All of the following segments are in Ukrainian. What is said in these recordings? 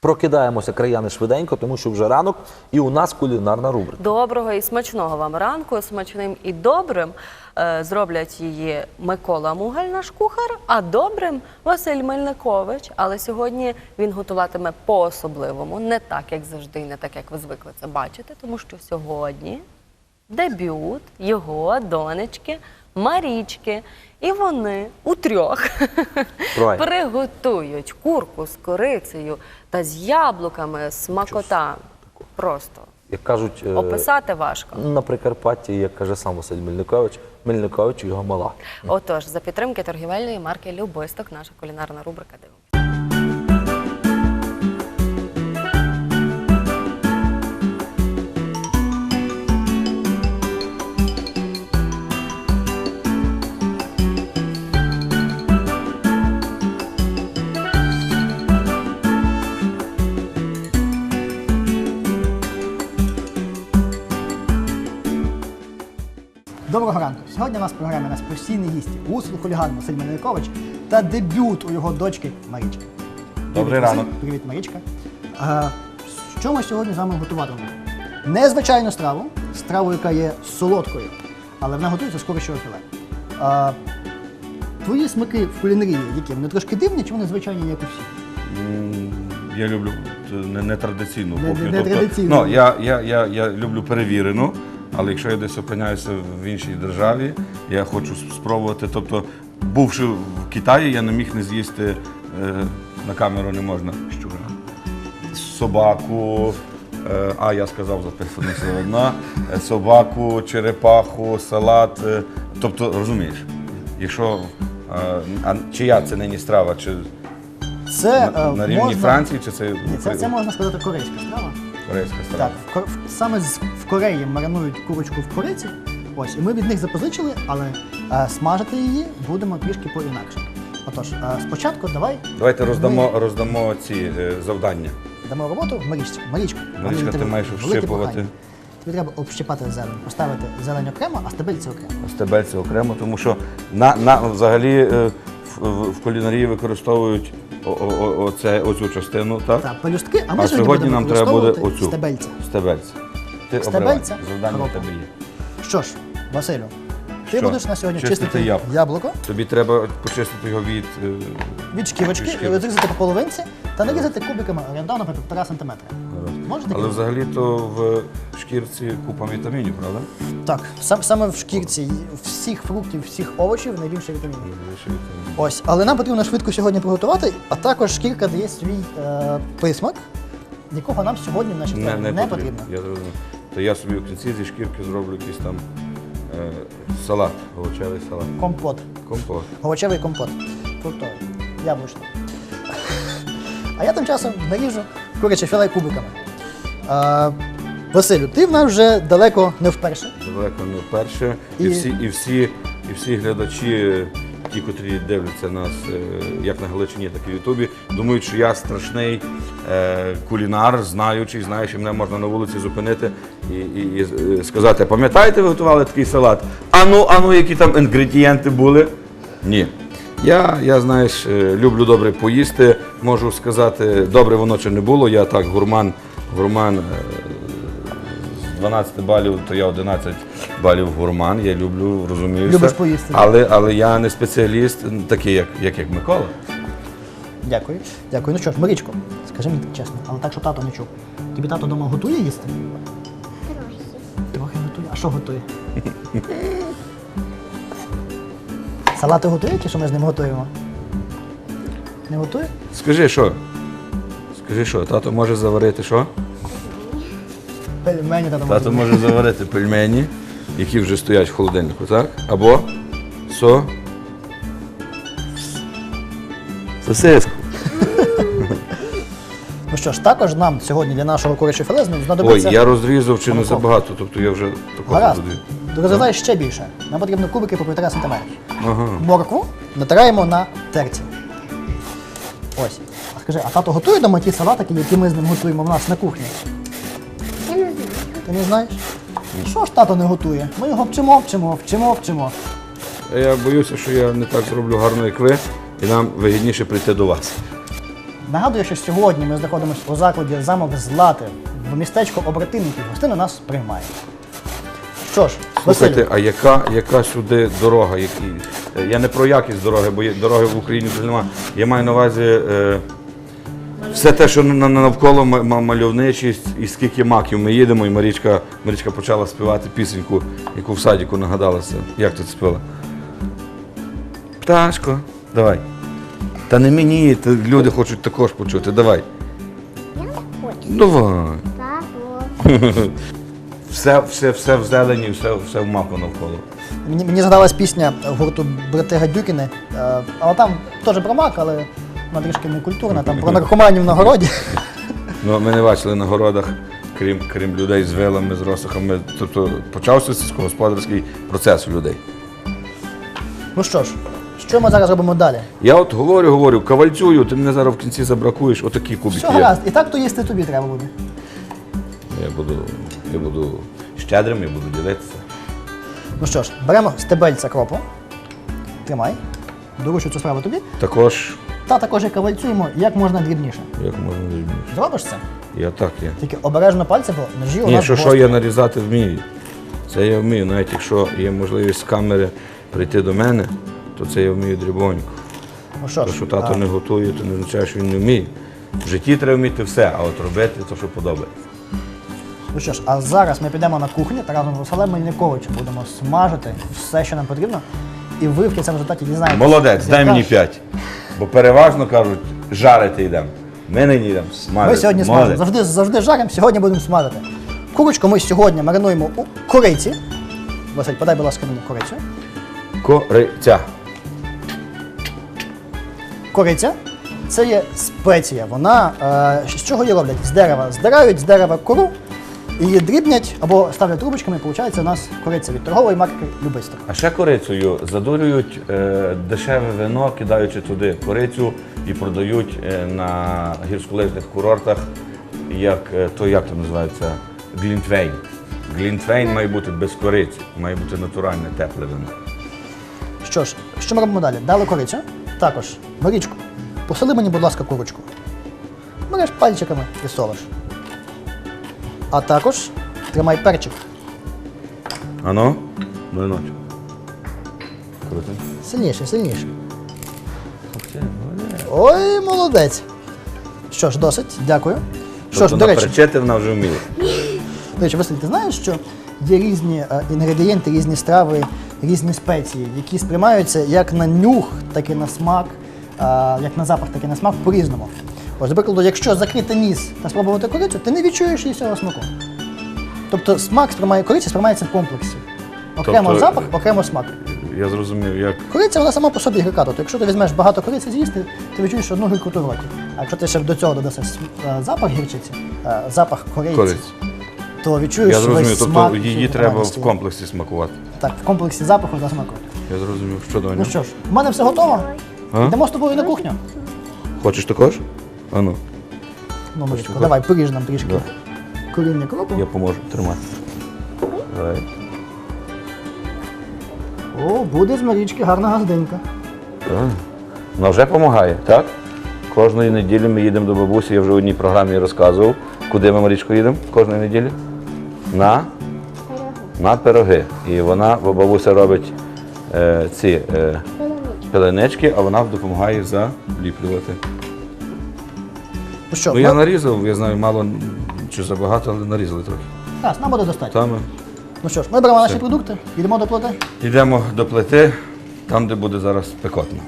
Прокидаємося краяни швиденько, тому що вже ранок, і у нас кулінарна рубрика. Доброго і смачного вам ранку. Смачним і добрим е, зроблять її Микола Мугаль, наш кухар, а добрим Василь Мельникович. Але сьогодні він готуватиме по-особливому, не так, як завжди, не так, як ви звикли це бачити, тому що сьогодні дебют його донечки Марічки. І вони у трьох приготують курку з корицею та з яблуками смакота. Просто Як кажуть, е, описати важко. на Прикарпатті, як каже сам Василь Мельникович, Мельникович його мала. Отож, за підтримки торгівельної марки Любисток, наша кулінарна рубрика Диво. Доброго ранку. Сьогодні у нас в програмі нас постійні гісті Усл хуліган Василь Мельникович та дебют у його дочки Марічки. Добрий Василь. ранок. Привіт, Марічка. А, що ми сьогодні з вами готуватимемо? Незвичайну страву, страву, яка є солодкою, але вона готується з курячого філе. А, твої смаки в кулінарії, які вони трошки дивні, чи вони звичайні, як усі? Я люблю не- нетрадиційну Не- кухню. не- нетрадиційну. ну, я, я, я, я люблю перевірену, але якщо я десь опиняюся в іншій державі, я хочу спробувати. Тобто, бувши в Китаї, я не міг не з'їсти е, на камеру не можна щура. Собаку, е, а я сказав записано все одно, е, собаку, черепаху, салат. тобто, розумієш, якщо а чия це нині страва, чи Це, на, на рівні можна... Франції, чи це, Ні, Це, це можна сказати корейська страва. Корейська страва? Так, в, Ко- в- саме з, в Кореї маринують курочку в кориці. Ось, і ми від них запозичили, але е, смажити її будемо трішки по-інакше. Отож, е, спочатку давай Давайте ми роздамо, роздамо ці е, завдання. дамо роботу Марічці. Марічко, Марічка, ти маєш общипувати. Тобі треба общипати зелень, поставити зелень окремо, а стебельці окремо. Стебельці окремо, тому що на, на, взагалі е, в, кулінарії використовують о, о, о, оце, оцю частину, так? Так, пелюстки, а ми А сьогодні, нам треба буде використовувати оцю. стебельця. Стебельця. Ти Стебельця? обривай. Завдання в тебе є. Що ж, Василю, ти Що? будеш на сьогодні Чистити чистити яблуко. Тобі треба почистити його від. е, від шківочки, Від шкірочки. розрізати по половинці та нарізати кубиками орієнтовно по півтора сантиметра. Можете Але взагалі-то в шкірці купа вітамінів, правда? Так, сам, саме в шкірці всіх фруктів, всіх овочів найбільше вітамінів. Ось, але нам потрібно швидко сьогодні приготувати, а також шкірка дає свій е, присмак, якого нам сьогодні в нашій Не, не, не, потрібно. потрібно. Я зрозумів. То я собі в кінці зі шкірки зроблю якийсь там е, салат, овочевий салат. Компот, Компот. овочевий компот, фруктовий, яблучний. А я тим часом наріжу куряче філе кубиками. Е, Василю, ти в нас вже далеко не вперше. Далеко не вперше. І, І- всі, і, всі, і всі глядачі, ті, котрі дивляться нас е, як на Галичині, так і в Ютубі, думають, що я страшний е, кулінар, знаючий, знаю, що мене можна на вулиці зупинити і, і, і е, сказати, пам'ятаєте, ви готували такий салат? Ану, ану, які там інгредієнти були? Ні. Я, я знаєш, е, люблю добре поїсти. Можу сказати, добре воно чи не було. Я так гурман, гурман. е, з 12 балів, то я 11 балів гурман. Я люблю, розуміюся. Любиш поїсти. Але, але я не спеціаліст, такий, як, як, як Микола. Дякую. Дякую. Ну що ж, Марічко, скажи мені чесно, але так, щоб тато не чув. Тобі тато вдома готує їсти? Трохи. Трохи готує. А що готує? Салати готує чи що ми з ним готуємо? Не готує? Скажи, що? Скажи, що, тато може заварити що? Пельмені тато Тато може. може заварити пельмені, які вже стоять в холодильнику, так? Або со. Сосиску. Ну що ж, також нам сьогодні для нашого курячого філе Ой, я розрізав чи не Молоко. забагато, тобто я вже такого Гаразд. Розрізай ще більше. Нам потрібно кубики по 1,5 см. Ага. Моркву натираємо на терці. Ось. А скажи, а тато готує дома ті салатики, які ми з ним готуємо в нас на кухні? Я не знаю. Ти не знаєш? Що ж тато не готує? Ми його вчимо, вчимо, вчимо, вчимо. Я боюся, що я не так зроблю гарно, як ви, і нам вигідніше прийти до вас. Нагадую, що сьогодні ми знаходимося у закладі замок Злати в містечку Обратинників. Гостина нас приймає. Що ж, Слухайте, а яка, яка сюди дорога? Які... Я не про якість дороги, бо дороги в Україні вже немає. Я маю на увазі е, все те, що на- на- навколо ма- ма- мальовничість і скільки маків ми їдемо, і Марічка, Марічка почала співати пісеньку, яку в садіку нагадалася. Як ти це співала? Пташко, давай. Та не мені, та люди хочуть також почути. Давай. Я не хочу. Давай. Папу. Все, все, все в зелені, все, все в маку навколо. мені, мені згадалась пісня гурту Брати Гадюкіни, е, але там теж про мак, але вона трішки не культурна, там про наркоманів на городі. Ну, ми не бачили на городах, крім, крім людей з вилами, з розсухами. Тобто почався сільськогосподарський процес у людей. Ну що ж, що ми зараз робимо далі? Я от говорю, говорю, кавальцюю, ти мене зараз в кінці забракуєш, отакі кубики. Все гаразд, і так то їсти тобі треба буде. Я буду, я буду щедрим, я буду ділитися. Ну що ж, беремо стебельця кропу. Тримай. Доручу цю справу тобі. Також, Та також і кавальцюємо як можна дрібніше. як можна дрібніше. Зробиш це? Я так є. Тільки обережно пальці, бо ножі у Ні, нас що, що гострі. я нарізати вмію. Це я вмію. Навіть якщо є можливість з камери прийти до мене, то це я вмію дрібонько. Ну що То, ж, що тато а, не готує, то не означає, що він не вміє. В житті треба вміти все, а от робити то, що подобається. Ну що ж, а зараз ми підемо на кухню та разом з Василем Мельниковичем будемо смажити все, що нам потрібно. І ви в кінцевому результаті дізнаєтесь. Молодець, дай мені ж- п'ять. Бо переважно кажуть, жарити йдемо. Ми нині йдемо смажити. Ми сьогодні Молодець. смажимо. Завжди, завжди жаримо, сьогодні будемо смажити. Курочку ми сьогодні маринуємо у кориці. Василь, подай, будь ласка, мені корицю. Кориця. Кориця це є спеція. Вона е, з чого її роблять? З дерева. Здирають з дерева кору, її дрібнять або ставлять трубочками, і виходить у нас кориця від торгової марки Любисток. А ще корицею задурюють е, дешеве вино, кидаючи туди корицю і продають е, на гірськолижних курортах, як е, то як то називається, глінтвейн. Глінтвейн має бути без кориці, має бути натуральне тепле вино. Що ж, що ми робимо далі? Дали корицю. Також, Марічку, посоли мені, будь ласка, курочку. Береш пальчиками і солиш. А також тримай перчик. Ано? Ну і ночі. Круто. Сильніше, сильніше. Ой, молодець. Що ж, досить, дякую. Що ж, тобто до речі, наперчити вона вже вміє. До речі, Василь, ти знаєш, що є різні е, інгредієнти, різні страви, різні спеції, які сприймаються як на нюх, так і на смак, е, як на запах, так і на смак по-різному. Ось, до прикладу, якщо закрити ніс та спробувати корицю, ти не відчуєш її цього смаку. Тобто смак сприймає кориці сприймається в комплексі. Окремо Тобто, запах, окремо смак. Я зрозумів, як Кориця вона сама по собі гірка. Тобто, якщо ти візьмеш багато кориці з'їсти, ти відчуєш одну гіркоту в роті. А якщо ти ще до цього додаси см- е, запах гірчиці, е, запах кориці, кориць. то відчуєш Я зрозумів, весь тобто смак її треба в комплексі смакувати. Так, в комплексі запаху та смаку. Я зрозумів, що Доня? Ну що ж, в мене все готово. А? Йдемо з тобою на кухню. Хочеш також? Ану, Ну, Марічко, давай, поріж нам трішки коріння кропу. я поможу. Тримай. Давай. О, буде з Марічки гарна газдинка. Так. Вона вже допомагає, так? Кожної неділі ми їдемо до бабусі, я вже в одній програмі розказував. Куди ми Марічко їдемо кожної неділі? На? На пироги. І вона, бо бабуся робить е, ці е, пеленички, а вона допомагає заліплювати. Ну що, Ну я ми- нарізав, я знаю, мало чи забагато, але нарізали трохи. Так, нам буде достатньо. Там Ну що ж, ми беремо наші продукти, йдемо до плити. йдемо до плити, там, де буде зараз пекотно.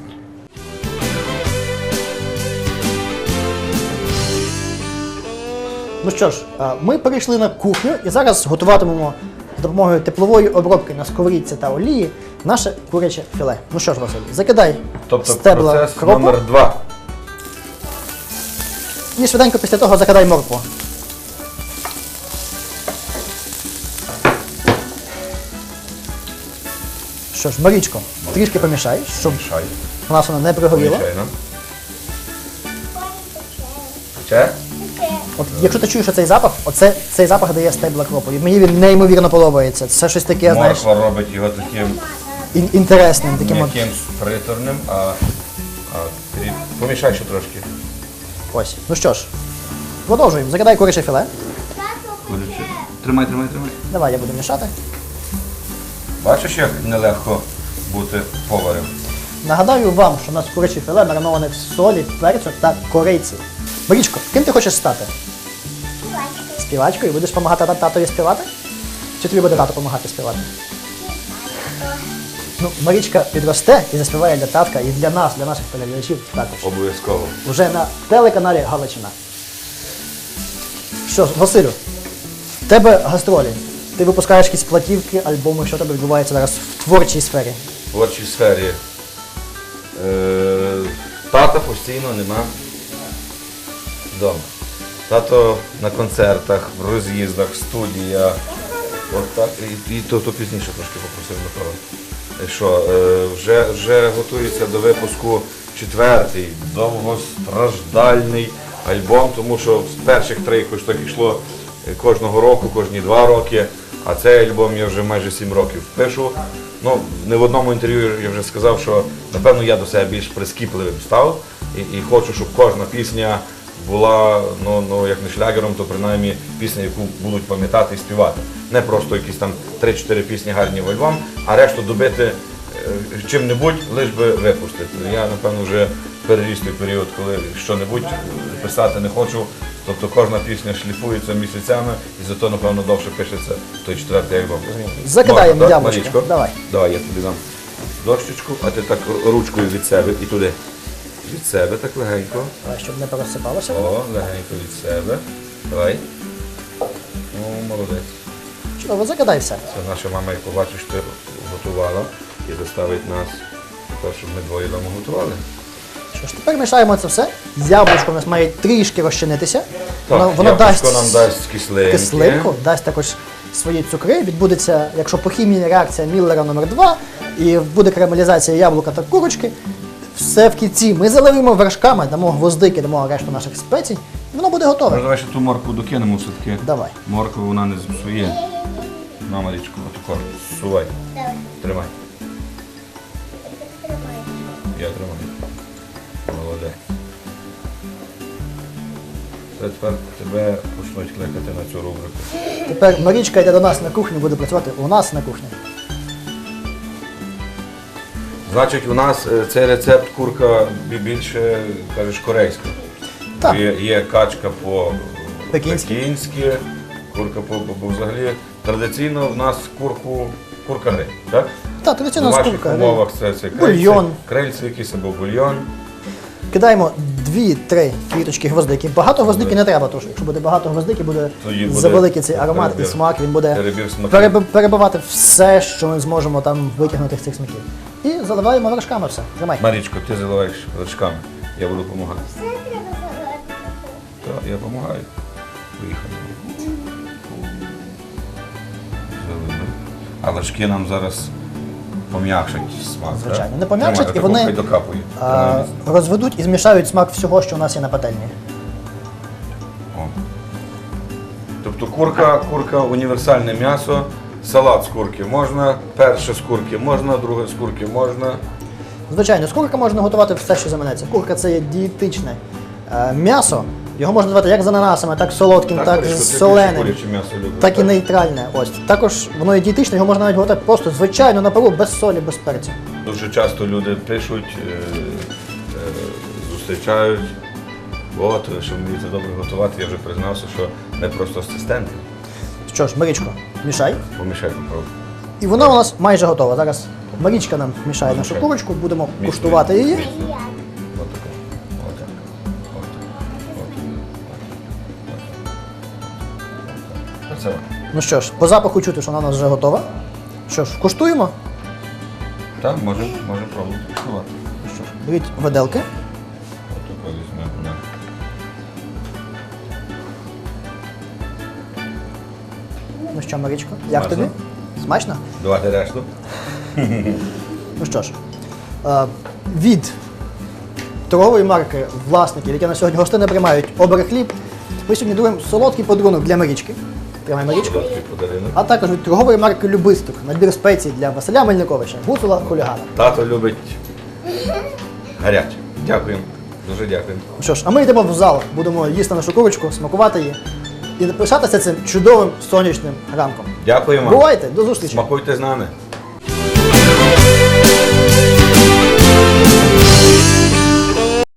Ну що ж, а, ми перейшли на кухню і зараз готуватимемо з допомогою теплової обробки на сковорідці та олії наше куряче філе. Ну що ж, Василь, закидай Тобто стебла процес кропу номер два. І швиденько після того закидай моркву. Що ж, Марічко, трішки помішай, щоб Шай. у нас вона не пригоріла. Звичайно. Ще? От якщо ти чуєш цей запах, оце цей запах дає стебла кропу. І мені він неймовірно подобається. Це щось таке, знаєш, Морква робить його таким ін- інтересним, таким от. м'яким приторним, а, а кріп- помішай ще трошки. Ось. Ну що ж, продовжуємо. Закидай куряче філе. Тримай, тримай, тримай. Давай я буду мішати. Бачиш, як нелегко бути поварем? Нагадаю вам, що у нас куряче філе мариноване в солі, перцю та кориці. Марічко, ким ти хочеш стати? Співачкою. Співачкою? Будеш допомагати та- татові співати? Чи тобі буде тато допомагати співати? Ну, Марічка підросте і заспіває для татка і для нас, для наших телеглядачів також. Обов'язково. Уже на телеканалі Галичина. Що ж, Василю, в тебе гастролі. Ти випускаєш якісь платівки, альбоми, що тебе відбувається зараз в творчій сфері. В творчій сфері. Е, тата постійно нема вдома. Тато на концертах, в роз'їздах, студія. От так. І, і то, то пізніше трошки попросив Микола. Що, е, вже, вже готується до випуску четвертий, довгостраждальний альбом, тому що з перших три якось так йшло е, кожного року, кожні два роки. А цей альбом я вже майже сім років пишу. Ну, не в одному інтерв'ю я вже сказав, що напевно я до себе більш прискіпливим став і, і хочу, щоб кожна пісня була ну, ну, як не шлягером, то принаймні пісня, яку будуть пам'ятати і співати. Не просто якісь там 3-4 пісні гарні в альбом, а решту добити е, чим-небудь, лиш би випустити. Я, напевно, вже переріс той період, коли що-небудь писати не хочу. Тобто кожна пісня шліфується місяцями і зато, напевно, довше пишеться той четвертий альбом. Закидаємо так, Давай. Давай, я тобі дам дощечку, а ти так ручкою від себе і туди. Від себе так легенько. Давай, щоб не пересипалося. О, легенько від себе. Давай. О, молодець. Чудово, закидай все. Це наша мама, як побачить, що ти готувала і заставить нас, те, щоб ми двоє вдома готували. Що ж, тепер мішаємо це все. Яблучко у нас має трішки розчинитися. воно воно яблучко дасть, нам дасть кислинки. кислинку, дасть також свої цукри. Відбудеться, якщо по хімії реакція Міллера номер 2 і буде карамелізація яблука та курочки. Все в кінці ми заливаємо вершками, дамо гвоздики, дамо решту наших спецій, і воно буде готове. давай ще ту моркву докинемо все-таки. Давай. Моркву вона не зіпсує. На Марічку, отако, сувай. Давай. Тримай. Тримай. Я тримаю. Молодець. Це тепер тебе почнуть кликати на цю рубрику. Тепер Марічка йде до нас на кухню, буде працювати у нас на кухні. Значить, у нас е, цей рецепт курка бі- більше, кажеш, корейська. Так. Є, є качка по Пекінськи. пекінськи, курка по, по, по взагалі. Традиційно в нас курку, курка гри, так? Так, В традиційна у нас курка. умовах це, це крильці, Бульйон. крильці якісь або бульйон. Кидаємо 2-3 квіточки гвоздики. Багато гвоздики не треба, тому що якщо буде багато гвоздики, буде Тоді буде завеликий цей аромат і смак, він буде Перебір смаків. переб- перебивати все, що ми зможемо там витягнути з цих смаків. І заливаємо вершками все. Тримай. Марічко, ти заливаєш вершками, я буду допомагати. Все треба заливати. Так, я допомагаю. Поїхали. А вершки нам зараз пом'якшать смак. Звичайно, не пом'якшать, і вони, докапує. А, розведуть і змішають смак всього, що у нас є на пательні. О. Тобто курка, курка універсальне м'ясо, салат з курки можна, перше з курки можна, друге з курки можна. Звичайно, з курки можна готувати все, що заманеться. Курка це є дієтичне е, м'ясо. Його можна готувати як з ананасами, так солодким, так, ти з соленим. Так і нейтральне. Ось також воно є дієтичне, його можна навіть готувати просто звичайно на пару, без солі, без перцю. Дуже часто люди пишуть, е, е, зустрічають. От, що вмієте добре готувати, я вже признався, що не просто асистенти. Що ж, Марічко, мішай. Помішай попробуй. І вона у нас майже готова. Зараз Марічка нам мішає нашу курочку, будемо куштувати її. Отак. Ну що ж, по запаху чути, що вона у нас вже готова. Що ж, куштуємо. Так, може, може пробувати куштувати. Ну що ж, беріть виделки. Отако візьмемо. на. Ну що, Марічко, як Смачно? тобі? Смачно? Давайте решту. Ну що ж, е, від торгової марки власників, які на сьогодні гостини приймають оберег хліб, ми сьогодні даруємо солодкий подарунок для Марічки. Тримай Марічку. А також від торгової марки Любисток набір спецій для Василя Мельниковича, гуцула хулігана. Тато любить гаряче. Дякуємо Дуже дякую. Ну Що ж, а ми йдемо в зал, будемо їсти нашу курочку, смакувати її і написатися цим чудовим сонячним ранком. Дякуємо. Бувайте, до зустрічі! Смакуйте з нами.